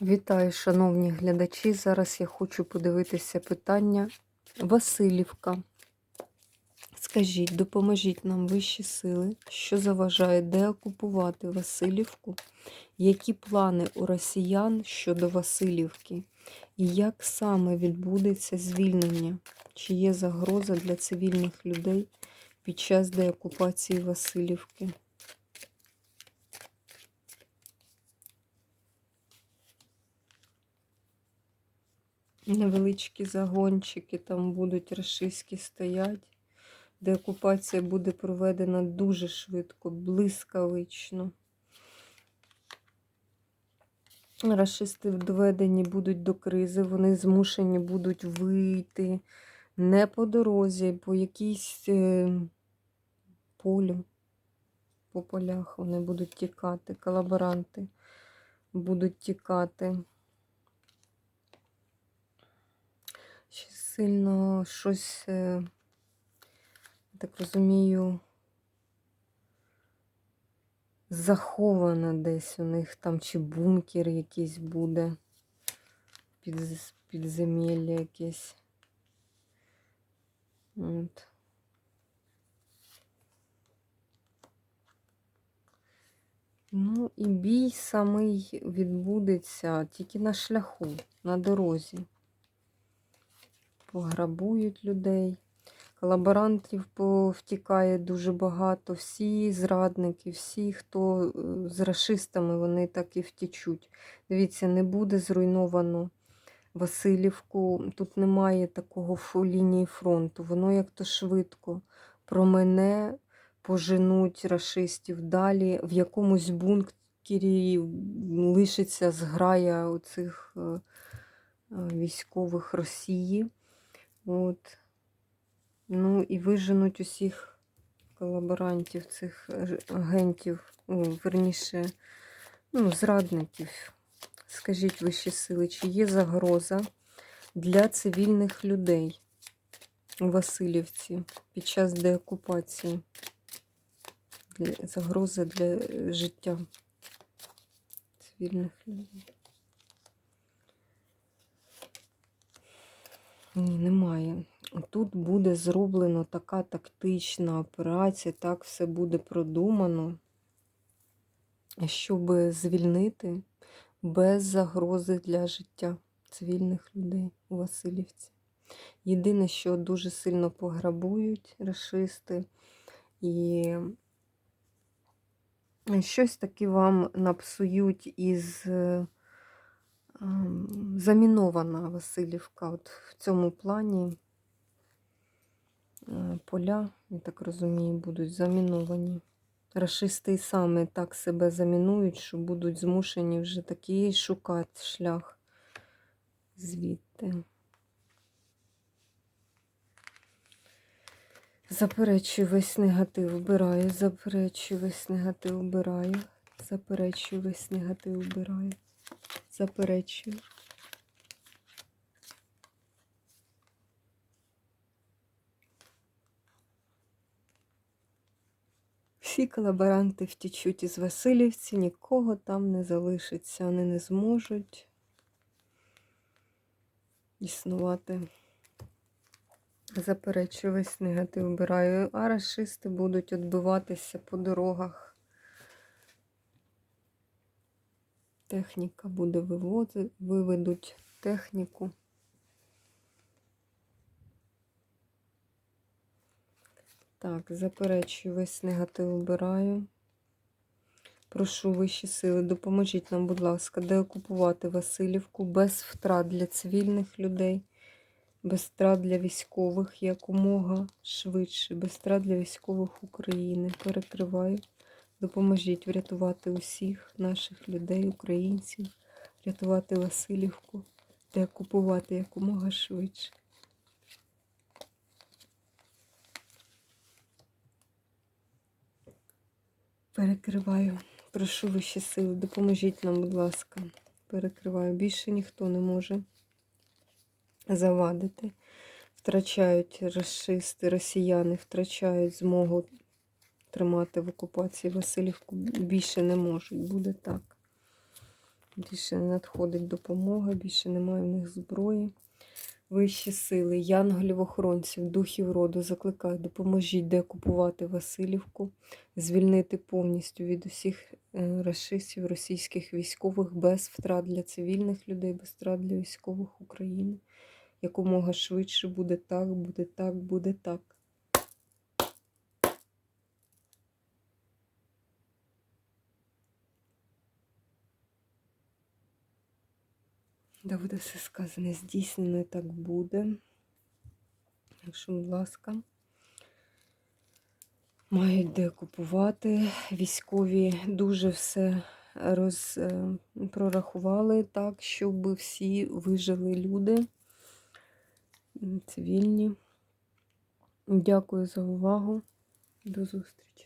Вітаю, шановні глядачі. Зараз я хочу подивитися питання Васильівка. Скажіть, допоможіть нам вищі сили, що заважає деокупувати Васильівку, які плани у росіян щодо Васильівки, і як саме відбудеться звільнення? Чи є загроза для цивільних людей під час деокупації Васильівки? Невеличкі загончики там будуть рашистські стоять, де окупація буде проведена дуже швидко, блискавично. Рашисти доведені будуть до кризи, вони змушені будуть вийти не по дорозі, по якійсь е, полю, по полях вони будуть тікати, колаборанти будуть тікати. Сильно щось, е, я так розумію, заховано десь у них там, чи бункер якийсь буде, під, підземелля якесь. От. Ну і бій самий відбудеться тільки на шляху, на дорозі пограбують людей. Колаборантів повтікає дуже багато. Всі зрадники, всі, хто е, з расистами, вони так і втічуть. Дивіться, не буде зруйновано Васильівку. Тут немає такого лінії фронту. Воно як то швидко промене, поженуть расистів далі. В якомусь бункері лишиться зграя оцих е, е, військових Росії. От. Ну і виженуть усіх колаборантів, цих агентів, о, верніше, ну, зрадників. Скажіть вищі сили, чи є загроза для цивільних людей у Васильівці під час деокупації? Загроза для життя цивільних людей? Ні, немає. Тут буде зроблено така тактична операція, так все буде продумано, щоб звільнити без загрози для життя цивільних людей у Васильівці. Єдине, що дуже сильно пограбують расисти, і щось таки вам напсують із замінована Васильівка. От в цьому плані е, поля, я так розумію, будуть заміновані. Рашисти саме так себе замінують, що будуть змушені вже такий шукати шлях звідти. Заперечую весь негатив вбираю, заперечую весь негатив вбираю, заперечую весь негатив вбираю. Заперечую. Всі колаборанти втічуть із Васильівці, нікого там не залишиться, вони не зможуть існувати. Заперечую весь негатив вбираю, а расисти будуть відбиватися по дорогах. Техніка буде вивозити, виведуть техніку. Так, заперечую, весь негатив обираю. Прошу вищі сили, допоможіть нам, будь ласка, деокупувати Васильівку без втрат для цивільних людей, без втрат для військових якомога швидше, без втрат для військових України. Перекриваю. Допоможіть врятувати усіх наших людей, українців, врятувати Васильівку та окупувати якомога швидше. Перекриваю. Прошу вищі сили, допоможіть нам, будь ласка. Перекриваю. Більше ніхто не може завадити. Втрачають расисти, росіяни, втрачають змогу тримати в окупації Васильівку більше не можуть. Буде так. Більше не надходить допомога, більше немає в них зброї. Вищі сили, янголів-охоронців, духів роду закликаю, допоможіть деокупувати Васильівку, звільнити повністю від усіх е, рашистів, російських військових без втрат для цивільних людей, без втрат для військових України. Якомога швидше буде так, буде так, буде так. Да буде все сказане, здійснено і так буде. Якщо, будь ласка, мають де купувати. Військові дуже все роз, е, прорахували так, щоб всі вижили люди цивільні. Дякую за увагу. До зустрічі.